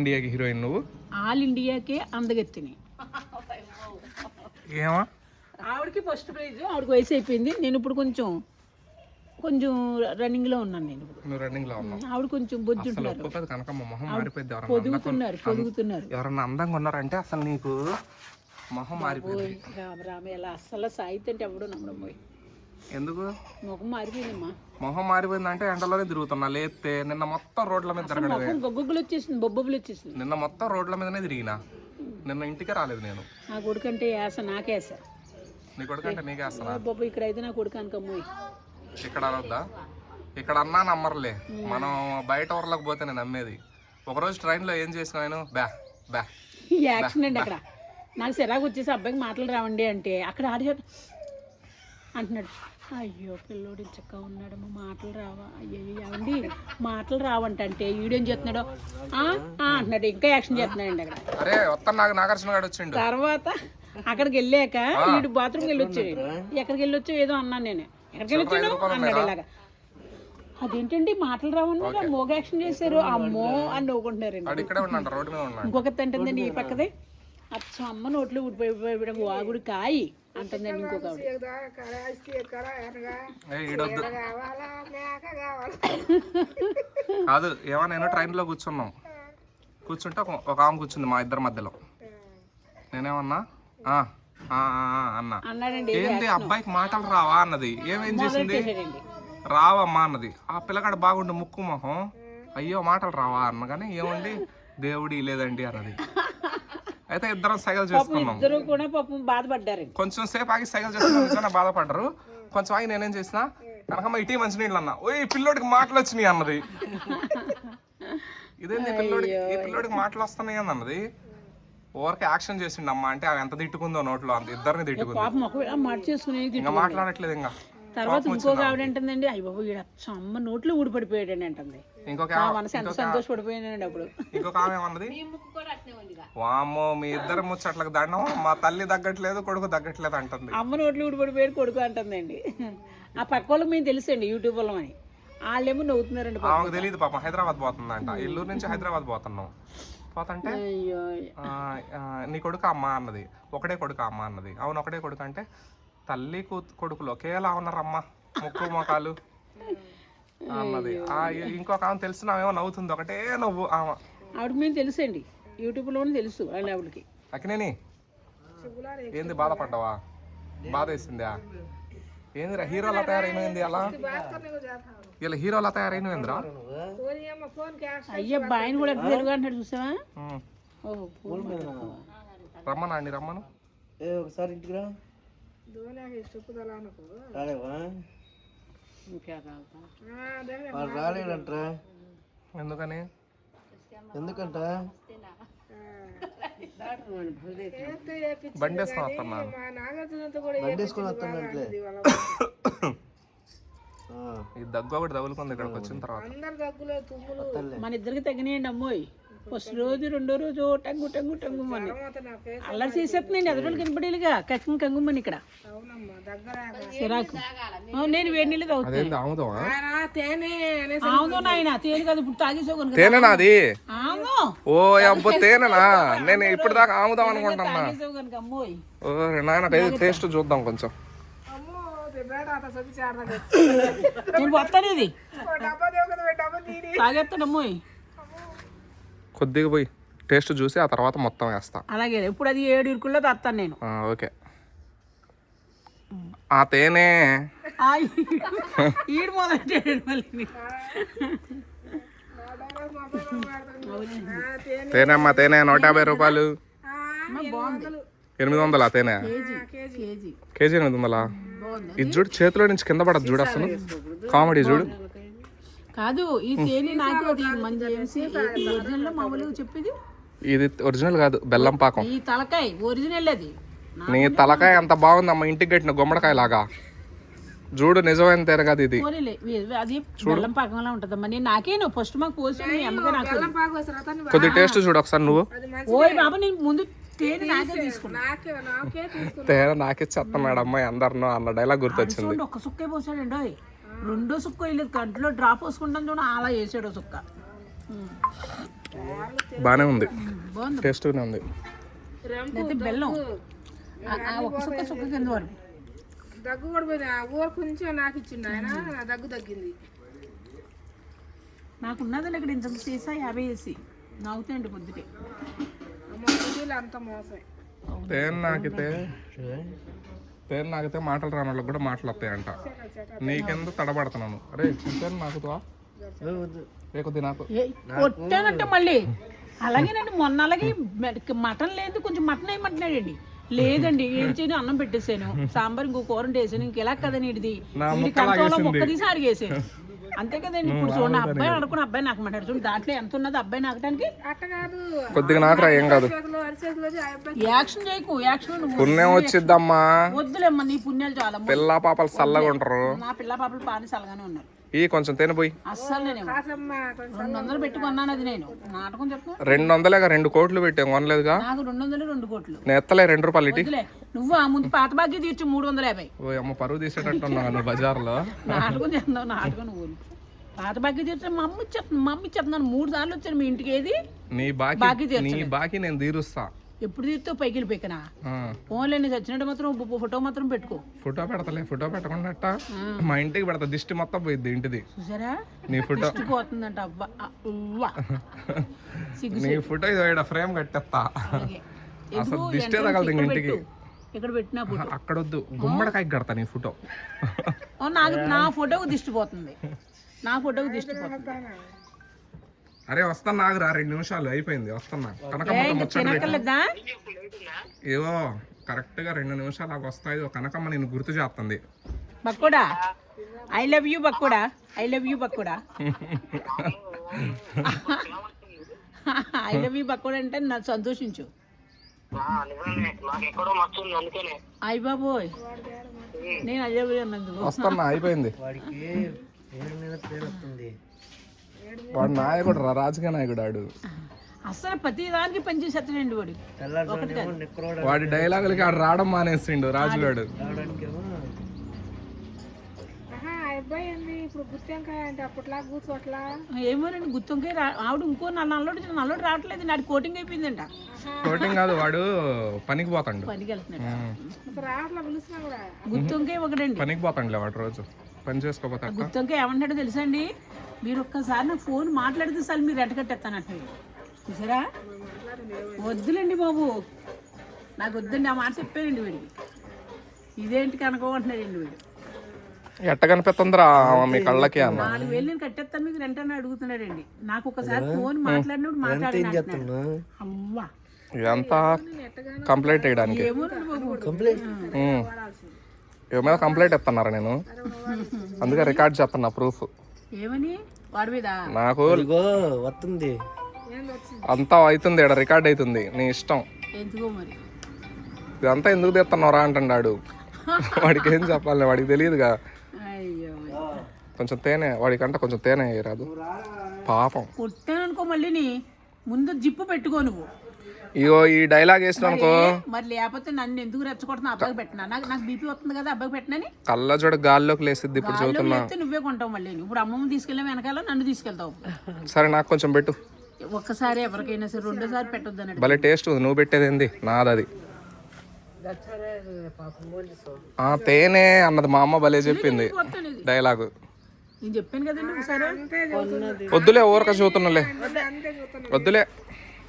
ఇండియాకి హీరోయిన్ నువ్వు? ఆల్ ఇండియాకే అందగెత్తిని. ఏమా? ఆవిడకి ఫస్ట్ ప్రైజ్ ఆవిడకి వయసు అయిపోయింది. నేను ఇప్పుడు కొంచెం కొంచెం రన్నింగ్లో ఉన్నాను నేను ఇప్పుడు. నువ్వు రన్నింగ్లో ఉన్నావు. ఆవిడ కొంచెం అసలు బొజ్జుంటున్నారు ఒక్కొక్కది కనకమ్మ మొహం మారిపోయింది. ఎవరన్నా పొదుగుతున్నారు పొదుగుతున్నారు. ఎవరన్నా అందంగా ఉన్నారంటే అసలు నీకు మొహం మారిపోయింది. రామ రామ ఎలా అస్సలు సాయిత్ అంటే ఎవడో నమ్మడం పోయి. ఎందుకు? ముఖం మారిపోయిందమ్మా. మొహం మారిపోయిందంటే ఎండలోనే తిరుగుతున్నా లేస్తే నిన్న మొత్తం రోడ్ల మీద తిరగడమే. ముఖం గొగ్గులు వచ్చేసింది బొబ్బులు వచ్చేసింది. నిన్న మొత్తం రోడ్ల మీదనే తిరిగినా. నిన్న ఇంటికే రాలేదు నేను. నా కొడుకంటే యాస నాకేస నీ కొడుకంటే నీకే వస్తానా బొబ్బు ఇక్కడ అయితే నా కొడుకు ఇక్కడ అనొద్దా? ఇక్కడ అన్నా నమ్మర్లే. మనం బయట ఊర్లకు పోతే నేను నమ్మేది. ఒకరోజు ట్రైన్లో ఏం చేసిన నేను బ్యా బ్యా అక్కడ. నాకు సిరాకు వచ్చేసి అబ్బాయికి మాటలు రావండి అంటే అక్కడ ఆడి అంటున్నాడు. అయ్యో పిల్లోడు చక్క ఉన్నాడమ్మా మాటలు రావా? అయ్యో ఏమండి? మాటలు రావంట అంటే ఈడేం చేస్తున్నాడో? అంటున్నాడు. ఇంకా యాక్షన్ చేస్తున్నాడండి అక్కడ. తర్వాత అక్కడికి వెళ్ళాక వీడు బాత్రూమ్కి వెళ్ళి వచ్చాడు ఎక్కడికి వెళ్ళి వచ్చావు ఏదో అన్నాను నేను. ఎక్కడికి వెళ్ళి వచ్చాను అన్నాడు ఇలాగా. అదేంటండి? మాటలు రావన్నారు మోగ యాక్షన్ చేశారు. అమ్మో అని నవ్వుకుంటున్నారండి. వాడు ఉన్నాడు ఉన్నాడు. ఇంకొకటి అంటుందండి ఈ పక్కదే. అచ్చం అమ్మ నోట్లో ఊడిపోయి వాగుడు కాయి అంటుందండి ఇంకొక కాదు ఏమో నేను ట్రైన్లో కూర్చున్నాం కూర్చుంటే ఒక- ఆమె కూర్చుంది మా ఇద్దరి మధ్యలో నేనేమన్నా అన్నా ఏంది అబ్బాయికి మాటలు రావా అన్నది ఏమేం చేసింది రావమ్మా అన్నది ఆ పిల్లగాడు బాగుండు ముక్కు మొహం అయ్యో మాటలు రావా అన్న కానీ ఏమండి దేవుడి లేదండి అన్నది అయితే ఇద్దరం సైకిల్ చేసుకున్నాం. ఇద్దరు కూడా పాపం బాధపడ్డారండి. కొంచెం సేపు ఆగి సైకిల్ చేసుకున్నాం బాధపడ్డరు. కొంచెం ఆగి నేనేం చేసిన కనకమ్మ ఇటీ మంచి నీళ్ళు అన్న. ఓ ఈ పిల్లోడికి మాటలు వచ్చినాయి అన్నది. ఇదేంది పిల్లోడికి ఈ పిల్లోడికి మాటలు వస్తున్నాయి అని అన్నది. ఓవర్కి యాక్షన్ చేసిండు అమ్మ అంటే ఆమె ఎంత తిట్టుకుందో నోట్లో అంత ఇద్దరిని తిట్టుకుంది. ఇంకా మాట్లాడట్లేదు ఇంకా. తర్వాత ఇంకొక ఆవిడ అంటుందండి అయ్య బాబు ఈడ అచ్చం అమ్మ నోట్లో ఊడిపడిపోయాడండి అంటుంది. ఇంకొక ఆ మనసు ఎంత సంతోషపడిపోయానండి అప్పుడు. ఇంకొక ఆమె ఏమన్నది? వామ్మో మీ ఇద్దరు ముచ్చట్లకు దండం మా తల్లి తగ్గట్లేదు కొడుకు తగ్గట్లేదు అంటుంది. అమ్మ నోట్లో ఊడిపడిపోయాడు కొడుకు అంటుందండి. ఆ పక్క వాళ్ళకి మేము తెలుసండి యూట్యూబ్ వాళ్ళం అని. వాళ్ళేమో నవ్వుతున్నారండి. ఆమెకు తెలియదు పాపం హైదరాబాద్ పోతుందంట. ఇల్లూరు నుంచి హైదరాబాద్ పోతున్నాం. పోతుంటే? నీ కొడుకు అమ్మ అన్నది. ఒకడే కొడుకు అమ్మ అన్నది. అవును ఒకడే కొడుకు అంటే? తల్లి కొడుకులు ఒకేలా ఉన్నారమ్మ ముక్కు మొఖాలు అన్నది. ఆ, ఇంకొక ఆమె తెలిసిన ఆమె ఏమో నవ్వుతుంది. ఒకటే నవ్వు ఆమె. ఆవిడకి మేము తెలుసండి. యూట్యూబ్లోనే తెలుసు వాళ్ళ ఆవిడకి. అక్కినేని ఏంది బాధపడ్డావా? బాధ వేసిందా ఏందిరా హీరోలా తయారైనది అలా? ఇలా హీరోలా తయారైనవేంద్రా? అయ్యా ఆయన కూడా ఎంత తెలుగు అంటాడు చూసావా? రమ్మనా అండి రమ్మను. ఏ ఒకసారి ఇంటికి రా. రాలేవా రాలేడంట్రా ఎందుకని? ఎందుకంట? బండి వేసుకొని బండి వేసుకొని ఈ దగ్గు ఒకటి తగులుకుంది ఇక్కడికి వచ్చిన తర్వాత. మన ఇద్దరికి తగినాయండి అమ్మోయ్. ఫస్ట్ రోజు రెండో రోజు టంగు టంగు టంగు అని అల్లరి చేసేస్తున్నాయండి ఎదురు కనపడేలుగా కక్కిన కంగుమని ఇక్కడ. సిరాకు. ఆ, నేను వేడి నీళ్ళు తాగుతాను ఆవును నాయన తేలి కాదు ఇప్పుడు తాగేసావు కనుక. తేనెనా అది ఆవును ఓ అబ్బో తేనెనా నేను ఇప్పుడు దాకా ఆముదాం అనుకుంటున్నా. ఓ నాయన టేస్ట్ చూద్దాం కొంచెం. నేను వస్తాను ఇది తాగేస్తాడు అమ్మోయ్. కొద్దిగా పోయి టేస్ట్ చూసి ఆ తర్వాత మొత్తం వేస్తా. అలాగే ఇప్పుడు అది ఏడు ఇరుకుల్లో తాస్తాను నేను. ఓకే. ఆ తేనె. ఆ, ఈడు మొదలెట్టాడు మళ్ళీ తేనె అమ్మా తేనె నూట యాభై రూపాయలు. ఎనిమిది వందలా తేనె? కేజీ ఎనిమిది వందలా? ఇది చూడు చేతిలో నుంచి కింద పడదు చూడు అసలు. కామెడీ చూడు. కాదు ఈ తేనె నాకు ఒరిజినల్ మామూలుగా చెప్పేది? ఇది ఒరిజినల్ కాదు బెల్లం పాకం. ఈ తలకాయ ఒరిజినల్ అది. నీ తలకాయ ఎంత బాగుందమ్మా ఇంటికి కట్టిన గుమ్మడికాయ లాగా. చూడు నిజమైన తేనె కాదు ఇది. అది బెల్లం పాకంలా ఉంటుందమ్మా. నేను నాకే నువ్వు ఫస్ట్ మాకు పోసి మీ అమ్మగా నాకు కొద్ది టేస్ట్ చూడు ఒకసారి నువ్వు. ఓయ్ బాబా నేను ముందు తేనె నాకే తీసుకున్నా. తేనె నాకే చెత్త మేడం అమ్మాయి అందరినో అన్న డైలాగ్ గుర్తొచ్చింది. ఒక్క సుక్కే పోసాడండి రెండో సుక్క వేయలేదు కంట్లో డ్రాప్ పోసుకుంటాను చూడ అలా వేసాడు సుక్క. బాగానే ఉంది. బాగుంది. టేస్ట్గానే ఉంది. అయితే బెల్లం. ఒక్క సుక్క సుక్క కింద వరకు దగ్గు కూడా ఊరు కొంచెం నాకు ఇచ్చిండు ఆయన. నా దగ్గు తగ్గింది. నాకు ఉన్నదండి ఇక్కడ ఇంత సీసా యాభై వేసి నాగుతాయండి పొద్దుటే. అంత మోసం నాకితే? తేనె నాకితే మాటలు రాని వాళ్ళకి కూడా మాటలు వస్తాయంట. నీకెందుకు తడబడుతున్నాను? అరే నాకుతావా కొద్ది నాకు. కొట్టానంటే మళ్ళీ. అలాగేనండి మొన్న అలాగే మటన్ లేదు కొంచెం మటన్ వేయమంటున్నాడండి. లేదండి ఏం చేయను అన్నం పెట్టేసాను. సాంబార్ ఇంకో కూర వేసాను ఇంకెలా కదండి ఇది ఇది ముక్క తీసి అడిగేసాను అంతే కదండి. ఇప్పుడు చూడండి అబ్బాయి అనుకున్న అబ్బాయి నాకు మాట్లాడు చూడండి దాంట్లో ఎంత ఉన్నది అబ్బాయి నాకడానికి కొద్దిగా నాకురా ఏం కాదు. యాక్షన్ చేయకు యాక్షన్ పుణ్యం వచ్చిద్దమ్మా. వద్దులేమ్మా నీ పుణ్యాలు చాలా పిల్ల పాపలు చల్లగా ఉంటారు. నా పిల్ల పాపలు పాని సలగానే ఉన్నారు. ఈ కొంచెం తేనె పోయి అస్సలు నేను కాసమ్మ కొంచెం రెండు వందలు పెట్టుకున్నాను అది నేను. నాటకం చెప్పు. రెండు వందలేగా రెండు కోట్లు పెట్టాం కొనలేదుగా? నాకు రెండు వందలు రెండు కోట్లు. రెండు రూపాయలు ఇటీ. నువ్వు ఆ ముందు పాత బాకీ తీర్చు మూడు వందల యాభై. ఓ అమ్మ పరువు తీసేటట్టు ఉన్నావు నువ్వు బజార్లో. నాటకం చేస్తున్నావు నాటకం నువ్వు పాత బాకీ తీర్చు మా అమ్మ ఇచ్చేస్తుంది మా అమ్మ ఇచ్చేస్తున్నాను. మూడు సార్లు వచ్చాను మీ ఇంటికి ఏది? నీ బాకీ బాకీ నీ. బాకీ నేను తీరుస్తా. ఎప్పుడు తీర్తో పైకి వెళ్ళిపోయినా ఆ, ఫోన్లో నేను చచ్చినట్టు మాత్రం ఫోటో మాత్రం పెట్టుకో. ఫోటో పెడతలే ఫోటో పెట్టకుండా మా ఇంటికి పెడతా దిష్టి మొత్తం పోయిద్ది ఇంటిది. చూసారా? నీ ఫోటో పోతుందంట. సిగ్గు నీ ఫోటో ఇది ఫ్రేమ్ కట్టేస్తా. అసలు దిష్టే తగలదు ఇంటికి. ఇక్కడ పెట్టినా ఫోటో. అక్కడ వద్దు. గుమ్మడికాయ కడతా నీ ఫోటో. నాకు నా ఫోటోకు దిష్టి పోతుంది. నా ఫోటోకు దిష్టి పోతుంది. అరే వస్తాను నాగురా రెండు నిమిషాలు అయిపోయింది వస్తున్నా. కనకమ్మ ముచ్చట ఏవో కరెక్ట్గా రెండు నిమిషాలు నాకు వస్తాయి. ఓ కనకమ్మ నేను గుర్తు చేస్తుంది. బక్కుడా? ఐ లవ్ యూ బక్కుడా. ఐ లవ్ యూ బక్కుడా. ఐ లవ్ యూ బక్కుడా అంటే నాకు సంతోషించు. అయ్య బాబోయ్. నేను ఐ లవ్ యూ అన్నందుకు వస్తున్నా అయిపోయింది. వాడికి వాడు నాయకుడు రా రాజకీయ నాయకుడు ఆడు. అసలు ప్రతి దానికి పనిచేసేస్తాడండి వాడు? వాడి డైలాగులకి ఆడు రావడం మానేసిండు రాజుగాడు. ఆహా ఆ అబ్బాయి ఏంది? ఇప్పుడు గుత్తెంకాయ అంటే అప్పట్లా కూర్చోట్లా ఏమోనండి గుర్తుంకే రా ఆవిడ ఇంకో నా నల్లోడు నల్లోడు రావట్లేదు నాడు కోటింగ్ అయిపోయిందంట. కోటింగ్ కాదు వాడు పనికి పోతాడు. పనికి వెళ్తున్నాడు. అసలు రావట్లా కూడా. ఒకడండి పనికి పోతాడులే వాడు రోజు. పని చేసుకోపోతాడు గుత్తంకే ఏమంటాడో తెలుసా అండి? మీరు ఒక్కసారి నా ఫోన్ మాట్లాడితే సార్ మీరు రెడ్ కట్టేస్తానట్టు. చూసారా? వద్దులేండి బాబు. నాకు వద్దండి ఆ మాట చెప్పానండి వీడికి. ఇదేంటి కనుకోమంటున్నాడండి వీడు. ఎట్ట కనిపిస్తుందిరా మీ కళ్ళకి అన్న? నాలుగు వేలు నేను కట్టేస్తాను మీకు రెంటని అడుగుతున్నాడండి. నాకు ఒకసారి ఫోన్ మాట్లాడినప్పుడు మాట్లాడిన చెప్తున్నా అవ్వా ఇదంతా కంప్లైంట్. ఇవి మీద కంప్లైంట్ ఇస్తున్నారా నేను? అందుకే రికార్డ్ చేస్తున్నా ప్రూఫ్. ఏమని? వాడి మీద? నాకు ఇదిగో వస్తుంది అంతా అవుతుంది ఇక్కడ రికార్డ్ అవుతుంది. నీ ఇష్టం. ఎందుకో మరి? ఇదంతా ఎందుకు తెస్తున్నారా అంటున్నాడు. వాడికి ఏం చెప్పాలి? వాడికి తెలియదుగా. అయ్యో కొంచెం తేనె వాడికంటే కొంచెం తేనె రాదు పాపం. కొట్టాననుకో మళ్ళీని ముందు జిప్పు పెట్టుకో నువ్వు. ఇగో ఈ డైలాగ్ వేసిన అనుకో. మరి లేకపోతే నన్ను ఎందుకు రెచ్చగొడుతున్నా? అబ్బాయికి పెట్టినా? నాకు నాకు బీపీ వస్తుంది కదా అబ్బాయికి పెట్టినని? కళ్ళజోడు గాల్లోకి లేసిద్ది ఇప్పుడు చదువుతున్నా. నువ్వే కొంటావు మళ్ళీ. ఇప్పుడు అమ్మమ్మ తీసుకెళ్ళాం వెనకాల నన్ను తీసుకెళ్తావు. సరే నాకు కొంచెం పెట్టు. ఒక్కసారి ఎవరికైనా సరే రెండోసారి పెట్టొద్దు అన్నాడు భలే టేస్ట్ ఉంది. నువ్వు పెట్టేది ఏంది? నాది అది. ఆ తేనె అన్నది మా అమ్మ భలే చెప్పింది. డైలాగు. నేను చెప్పాను కదండి ఒకసారి. వద్దులే ఊరక చూస్తున్నాలే వద్దులే.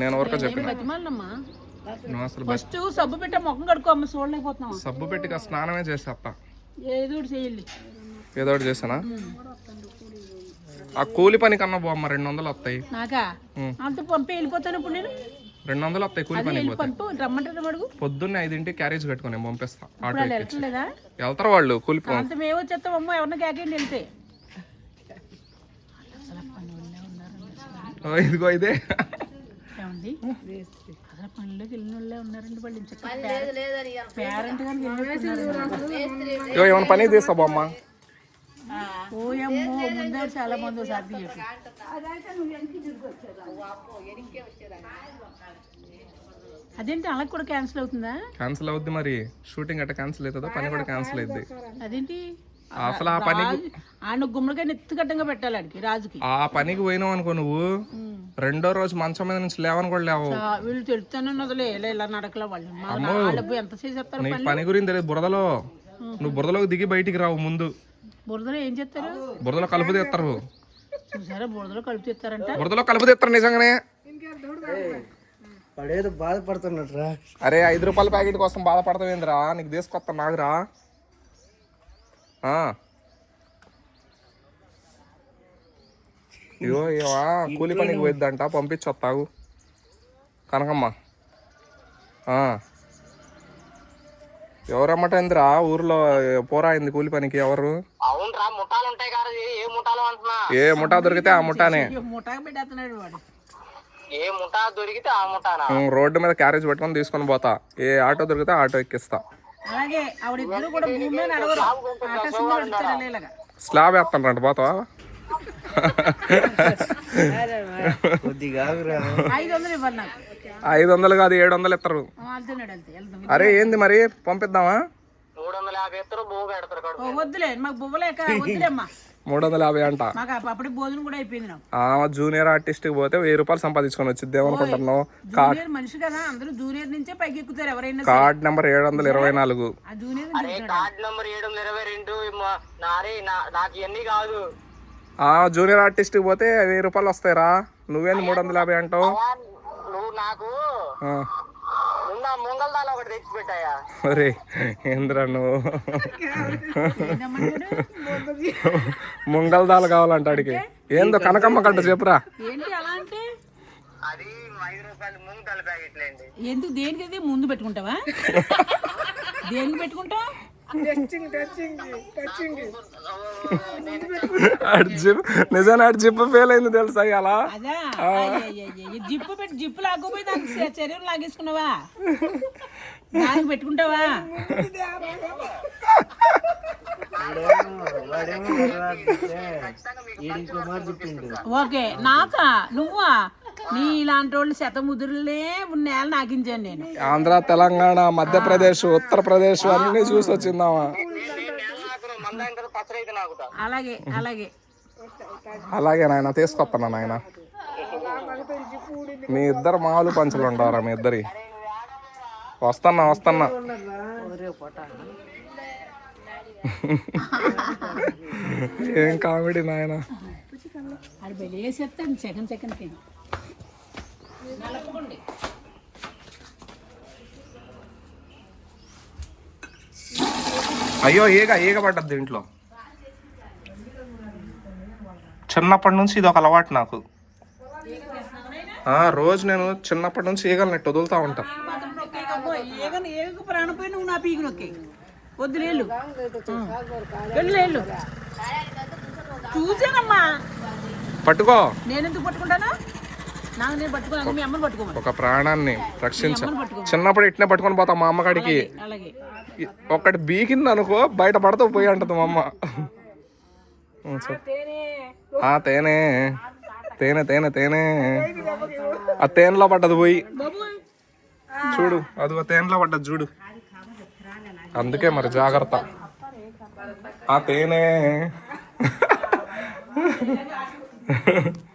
నేను ఊరక చెప్పిన. నువ్వు అసలు ఫస్ట్ సబ్బు పెట్టా ముఖం కడుక్కో అమ్మ చూడలేకపోతున్నావా. సబ్బు పెట్టి స్నానమే చేసేస్తా ఏదో ఒకటి చేయాలి ఏదో ఒకటి చేసానా ఆ కూలి పని కన్నా బామ్మ రెండు వందలు వస్తాయి నాకా. అంత పంపి వెళ్ళిపోతాను ఇప్పుడు నేను? రెండు వందలు వస్తాయి కూలి పంపు రమ్మంటారు పొద్దున్నే ఐదింటికి క్యారేజ్ కట్టుకొని పంపిస్తా. ఆటో వెళ్తారు వాళ్ళు కూలి పని అంత మేము వచ్చేస్తాం అమ్మ ఎవరిని కేకండి వెళ్తే. ఇదిగో ఇదే. ఏమండి అసలు పనిలోకి వెళ్ళిన వాళ్ళే ఉన్నారండి వాళ్ళు పేరెంట్ ఏమైనా పని బామ్మ ఓయమ్మో ముందే చాలా మంది తీయచ్చు అదేంటి అలా కూడా క్యాన్సిల్ అవుతుందా క్యాన్సిల్ అవుద్ది మరి షూటింగ్ అట్ట క్యాన్సిల్ అవుతుందో పని కూడా క్యాన్సిల్ అవుద్ది అదేంటి అసలు ఆ పని ఆయన గుమ్మడికాయ ఎత్తుగడ్డంగా పెట్టాలి ఆడికి రాజుకి. ఆ పనికి పోయినావు అనుకో నువ్వు. రెండో రోజు మంచం మీద నుంచి లేవని కూడా లేవు. వీళ్ళు తెలుస్తానే వదిలే ఇలా ఇలా నడకల వాళ్ళు. ఎంత చేసేస్తారు పని? గురించి తెలియదు బురదలో. నువ్వు బురదలోకి దిగి బయటికి రావు ముందు. బురదలో ఏం చేస్తారు? బురదలో కలుపు తీస్తారు. చూసారా బురదలో కలుపు చేస్తారంట బురదలో కలుపు తీస్తారు నిజంగానే. పడేదో బాధపడుతున్నట్టు రా అరే ఐదు రూపాయల ప్యాకెట్ కోసం బాధపడతావేంద్రా? నీకు తీసుకొస్తా నాకురా ఆ. ఇగో ఏవా కూలి పనికి పోయిద్దంట పంపించొత్తాగు. కనకమ్మ. ఆ. ఎవరమ్మటేంద్రా ఊర్లో పోరా అయింది కూలి పనికి ఎవరు? ఏ ముఠా దొరికితే ఆ ముఠానే. రోడ్డు మీద క్యారేజ్ పెట్టుకొని తీసుకొని పోతా. ఏ ఆటో దొరికితే ఆటో ఎక్కిస్తా. అలాగే ఆవిడిద్దరు కూడా భూమి మీద నడవరు ఆకాశం మీద నడుస్తారు ఇలాగా స్లాబ్ వేస్తాను రండి పోతావా? ఐదు వందలు కాదు ఏడు వందలు ఇస్తారు. అరే ఏంది మరి? పంపిద్దామా? వద్దులే మాకు బువ్వలేక వద్దులే అమ్మా మూడు వందల యాభై అంట. మాకు అప్ప- అప్పుడే భోజనం కూడా అయిపోయింది నాకు. ఆ జూనియర్ ఆర్టిస్ట్కి పోతే వెయ్యి రూపాయలు సంపాదించుకొని వచ్చింది ఏమనుకుంటున్నావు? జూనియర్ మనిషి కదా అందరూ జూనియర్ నుంచే పైకి ఎక్కుతారు. ఎవరైనా సరే. కార్డ్ నెంబర్ ఏడు వందల ఇరవై నాలుగు. ఆ జూనియర్ నుంచి అరే కార్డ్ నంబర్ ఏడు వందల ఇరవై రెండు నాకు ఇవన్నీ కాదు. ఆ జూనియర్ ఆర్టిస్ట్కి పోతే వెయ్యి రూపాయలు వస్తాయిరా. నువ్వేంది మూడు వందల యాభై అంటావు? నువ్వు నాకు ఒరే ఏంద్రా నువ్వు? ఏంటమ్మంటాడు? ముంగల్ దాల్ కావాలంట అడిగి ఏందో కనకమ్మ కంట చెప్పురా. ఏంటి అలా అంటే? అది ఐదు రూపాయలు ముంగ్ దాల్ ప్యాకెట్లేండి. ఎందుకు దేనికి అది ముందు పెట్టుకుంటావా? దేనికి పెట్టుకుంటావు? అర్జిప్ నిజాన్ని అర్జిప్ ఫెయిల్ అయింది తెలుసా అలా. జిప్పు పెట్టి జిప్పు లాగకపోయి దానికి శరీరం లాగేసుకున్నావా దానికి పెట్టుకుంటావా ఓకే నాకా నువ్వా నీ ఇలాంటి వాళ్ళు శతముదురులే నేల నాకించాను నేను. ఆంధ్ర తెలంగాణ మధ్యప్రదేశ్ ఉత్తరప్రదేశ్ అన్ని చూసి వచ్చిందామా? అలాగే అలాగే. అలాగే నాయన తీసుకొస్తాను నాయన. మీ ఇద్దరు మామూలు పంచులు ఉంటారా మీ ఇద్దరి? వస్తన్నా వస్తన్నా. ఏం కామెడీ నాయన? అది వెళ్ళేసేస్తాను సెకండ్ అయ్యో ఈగ ఈగ పడ్డది దీంట్లో. చిన్నప్పటి నుంచి ఇది ఒక అలవాటు నాకు. ఆ, రోజు నేను చిన్నప్పటి నుంచి ఈగలు నెట్టు వదులుతా ఉంటా. పట్టుకో. నేను ఎందుకు పట్టుకుంటాను? ఒక ప్రాణాన్ని రక్షించ చిన్నప్పుడు ఇట్నే పట్టుకొని పోతా మా ఇ- ఒకటి బీకింది అనుకో బయట పడతా పోయి అంటది మా అమ్మ. తేనె. తేనె. తేనె తేనె ఆ తేనెలో పడ్డది పోయి. చూడు అది ఆ తేనెలో పడ్డది చూడు. అందుకే మరి జాగ్రత్త. ఆ తేనె.